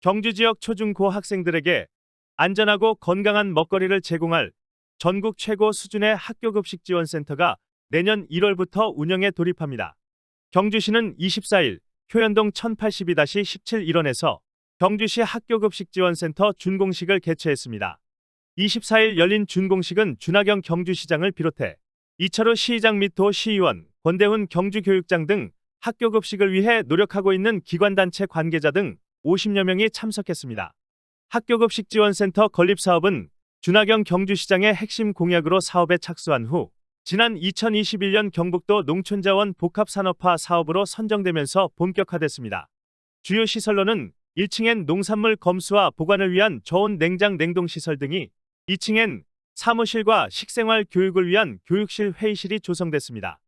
경주 지역 초중고 학생들에게 안전하고 건강한 먹거리를 제공할 전국 최고 수준의 학교급식 지원센터가 내년 1월부터 운영에 돌입합니다. 경주시는 24일 효연동 1082-17 일원에서 경주시 학교급식 지원센터 준공식을 개최했습니다. 24일 열린 준공식은 준하경 경주시장을 비롯해 이철우 시의장 및 도 시의원, 권대훈 경주교육장 등 학교급식을 위해 노력하고 있는 기관단체 관계자 등 50여 명이 참석했습니다. 학교급식 지원센터 건립 사업은 준하경 경주시장의 핵심 공약으로 사업에 착수한 후 지난 2021년 경북도 농촌자원 복합산업화 사업으로 선정되면서 본격화됐습니다. 주요 시설로는 1층엔 농산물 검수와 보관을 위한 저온 냉장 냉동시설 등이 2층엔 사무실과 식생활 교육을 위한 교육실 회의실이 조성됐습니다.